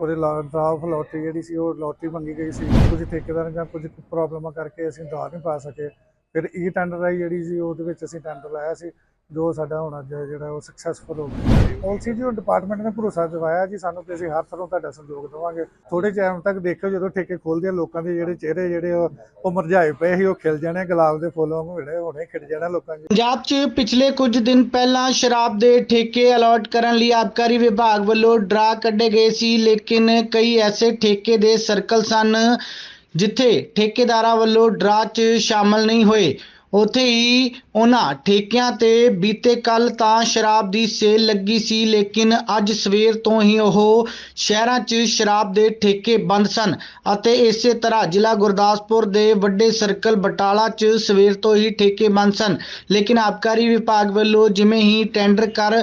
ਉਹਦੇ draft lottery ਜਿਹੜੀ ਸੀ, ਉਹ ਲੋਟਰੀ ਮੰਗੀ ਗਈ ਸੀ। ਕੁਝ ਠੇਕੇਦਾਰਾਂ ਜਾਂ ਕੁਝ ਪ੍ਰੋਬਲਮਾਂ ਕਰਕੇ ਅਸੀਂ ਦਾਅ ਨਹੀਂ ਪਾ ਸਕੇ। ਫਿਰ ਈ ਟੈਂਡਰ ਆਈ ਜਿਹੜੀ ਸੀ, ਉਹਦੇ ਵਿੱਚ ਅਸੀਂ ਟੈਂਡਰ ਲਾਇਆ ਸੀ। ਜੋ ਸਾਡਾ ਹੁਣ ਅੱਜ ਜਿਹੜਾ ਉਹ ਸਕਸੈਸਫੁਲ ਹੋ ਗਿਆ। ਪਾਲਿਸੀ ਜੀ ਡਿਪਾਰਟਮੈਂਟ ਨੇ ਭਰੋਸਾ ਦਿਵਾਇਆ ਜੀ, ਸਾਨੂੰ ਕਿ ਅਸੀਂ ਹਰ ਤਰ੍ਹਾਂ ਤੁਹਾਡਾ ਸਹਿਯੋਗ ਦੇਵਾਂਗੇ। ਥੋੜੇ ਟਾਈਮ ਤੱਕ ਦੇਖਿਓ, ਜਦੋਂ ਠੇਕੇ ਖੋਲਦੇ ਆ, ਲੋਕਾਂ ਦੇ ਜਿਹੜੇ ਚਿਹਰੇ ਜਿਹੜੇ ਉਹ ਉਹ ਪਏ ਸੀ, ਉਹ ਖਿਲ ਜਾਣੇ ਗੁਲਾਬ ਦੇ ਫੁੱਲ ਵਾਂਗੂ ਜਿਹੜੇ ਹੁਣੇ ਖਿੜ ਜਾਣਾ ਲੋਕਾਂ 'ਚ ਪੰਜਾਬ 'ਚ ਪਿਛਲੇ ਕੁਝ ਦਿਨ ਪਹਿਲਾਂ ਸ਼ਰਾਬ ਦੇ ਠੇਕੇ ਅਲਾਟ ਕਰਨ ਲਈ ਆਬਕਾਰੀ ਵਿਭਾਗ ਵੱਲੋਂ ਡਰਾ ਕੱਢੇ ਗਏ ਸੀ, ਲੇਕਿਨ ਕਈ ਐਸੇ ਠੇਕੇ ਦੇ ਸਰਕਲ ਸਨ ਜਿੱਥੇ ਠੇਕੇਦਾਰਾਂ ਵੱਲੋਂ ਡਰਾ 'ਚ ਸ਼ਾਮਲ ਨਹੀਂ ਹੋਏ। ਉੱਥੇ ਹੀ ਉਹਨਾਂ ਠੇਕਿਆਂ ਤੇ ਬੀਤੇ ਕੱਲ ਤਾਂ ਸ਼ਰਾਬ ਦੀ ਸੇਲ ਲੱਗੀ ਸੀ, ਲੇਕਿਨ ਅੱਜ ਸਵੇਰ ਤੋਂ ਹੀ ਉਹ ਸ਼ਹਿਰਾਂ 'ਚ ਸ਼ਰਾਬ ਦੇ ਠੇਕੇ ਬੰਦ ਸਨ ਅਤੇ ਇਸੇ ਤਰ੍ਹਾਂ ਜ਼ਿਲ੍ਹਾ ਗੁਰਦਾਸਪੁਰ ਦੇ ਵੱਡੇ ਸਰਕਲ ਬਟਾਲਾ 'ਚ ਸਵੇਰ ਤੋਂ ਹੀ ਠੇਕੇ ਬੰਦ ਸਨ। ਲੇਕਿਨ ਆਬਕਾਰੀ ਵਿਭਾਗ ਵੱਲੋਂ ਜਿਵੇਂ ਹੀ ਟੈਂਡਰ ਕਰ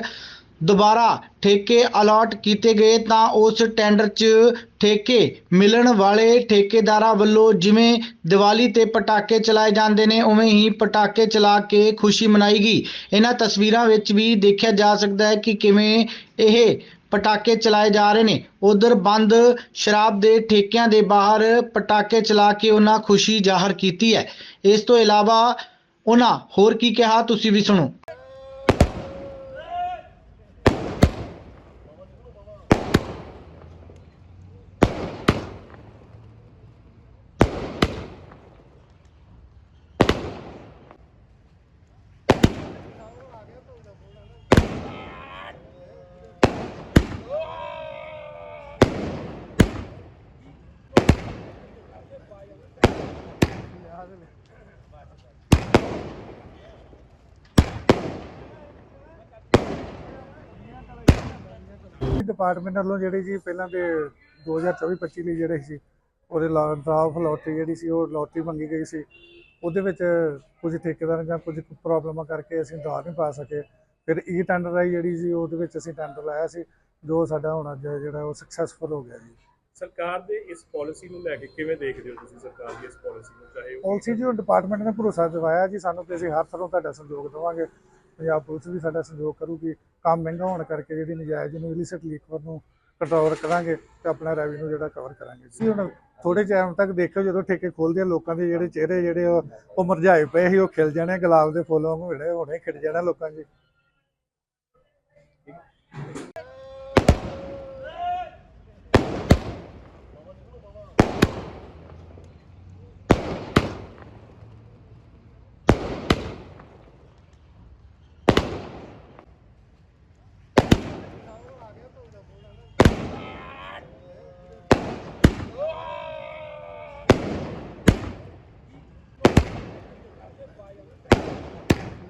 ਦੁਬਾਰਾ ਠੇਕੇ ਅਲਾਟ ਕੀਤੇ ਗਏ ਤਾਂ ਉਸ ਟੈਂਡਰ 'ਚ ਠੇਕੇ ਮਿਲਣ ਵਾਲੇ ਠੇਕੇਦਾਰਾਂ ਵੱਲੋਂ ਜਿਵੇਂ ਦੀਵਾਲੀ ਤੇ ਪਟਾਕੇ ਚਲਾਏ ਜਾਂਦੇ ਨੇ, ਉਵੇਂ ਹੀ ਪਟਾਕੇ ਚਲਾ ਕੇ ਖੁਸ਼ੀ ਮਨਾਈ ਗਈ ਇਹਨਾਂ ਤਸਵੀਰਾਂ ਵਿੱਚ ਵੀ ਦੇਖਿਆ ਜਾ ਸਕਦਾ ਹੈ ਕਿ ਕਿਵੇਂ ਇਹ ਪਟਾਕੇ ਚਲਾਏ ਜਾ ਰਹੇ ਨੇ। ਉਧਰ ਬੰਦ ਸ਼ਰਾਬ ਦੇ ਠੇਕਿਆਂ ਦੇ ਬਾਹਰ ਪਟਾਕੇ ਚਲਾ ਕੇ ਉਹਨਾਂ ਖੁਸ਼ੀ ਜ਼ਾਹਰ ਕੀਤੀ ਹੈ। ਇਸ ਤੋਂ ਇਲਾਵਾ ਉਹਨਾਂ ਹੋਰ ਕੀ ਕਿਹਾ, ਤੁਸੀਂ ਵੀ ਸੁਣੋ। ਡਿਪਾਰਟਮੈਂਟ ਵੱਲੋਂ ਜਿਹੜੀ ਜੀ ਪਹਿਲਾਂ ਤੇ 2024-25 ਲਈ ਜਿਹੜੇ ਸੀ, ਉਹਦੇ ਡਰਾਫਟ ਲੋਟਰੀ ਜਿਹੜੀ ਸੀ, ਉਹ ਲੋਟਰੀ ਮੰਗੀ ਗਈ ਸੀ। ਉਹਦੇ ਵਿੱਚ ਕੁਝ ਠੇਕੇਦਾਰਾਂ ਜਾਂ ਕੁਝ ਪ੍ਰੋਬਲਮਾਂ ਕਰਕੇ ਅਸੀਂ ਡਰਾ ਨਹੀਂ ਪਾ ਸਕੇ। ਫਿਰ ਈ ਟੈਂਡਰ ਆਈ ਜਿਹੜੀ ਸੀ, ਉਹਦੇ ਵਿੱਚ ਅਸੀਂ ਟੈਂਡਰ ਲਾਇਆ ਸੀ, ਜੋ ਸਾਡਾ ਹੁਣ ਅੱਜ ਜਿਹੜਾ ਉਹ ਸਕਸੈਸਫੁਲ ਹੋ ਗਿਆ ਜੀ। ਸਰਕਾਰ ਦੇ ਇਸ ਪਾਲਿਸੀ ਨੂੰ ਲੈ ਕੇ ਕਿਵੇਂ ਦੇਖਦੇ ਹੋ ਤੁਸੀਂ ਸਰਕਾਰ ਦੀ ਇਸ ਪਾਲਿਸੀ ਨੂੰ ਚਾਹੇ ਪਾਲਿਸੀ ਜੀ ਡਿਪਾਰਟਮੈਂਟ ਨੇ ਭਰੋਸਾ ਦਿਵਾਇਆ ਜੀ ਸਾਨੂੰ ਕਿ ਅਸੀਂ ਹਰ ਤਰ੍ਹਾਂ ਤੁਹਾਡਾ ਸਹਿਯੋਗ ਦੇਵਾਂਗੇ। ਪੰਜਾਬ ਪੁਲਿਸ ਵੀ ਸਾਡਾ ਸਹਿਯੋਗ ਕਰੂਗੀ ਕੰਮ ਮਹਿੰਗਾ ਹੋਣ ਕਰਕੇ ਜਿਹੜੀ ਨਜਾਇਜ਼ ਨੂੰ ਇਲਿਸਿਟ ਲੀਕਰ ਨੂੰ ਕੰਟਰੋਲ ਕਰਾਂਗੇ ਤੇ ਆਪਣਾ ਰੈਵਨਿਊ ਜਿਹੜਾ ਕਵਰ ਕਰਾਂਗੇ ਜੀ। ਹੁਣ ਥੋੜੇ ਟਾਈਮ ਤੱਕ ਦੇਖਿਓ ਜਦੋਂ ਠੇਕੇ ਖੋਲਦੇ ਆ ਲੋਕਾਂ ਦੇ ਜਿਹੜੇ ਚਿਹਰੇ ਜਿਹੜੇ ਉਹ ਮੁਰਝਾਏ ਪਏ ਸੀ ਉਹ ਖਿਲ ਜਾਣੇ ਗੁਲਾਬ ਦੇ ਫੁੱਲ ਵਾਂਗੂ ਜਿਹੜੇ ਹੁਣੇ ਖਿੜ ਜਾਣਾ ਲੋਕਾਂ 'ਚ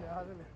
Yardım et.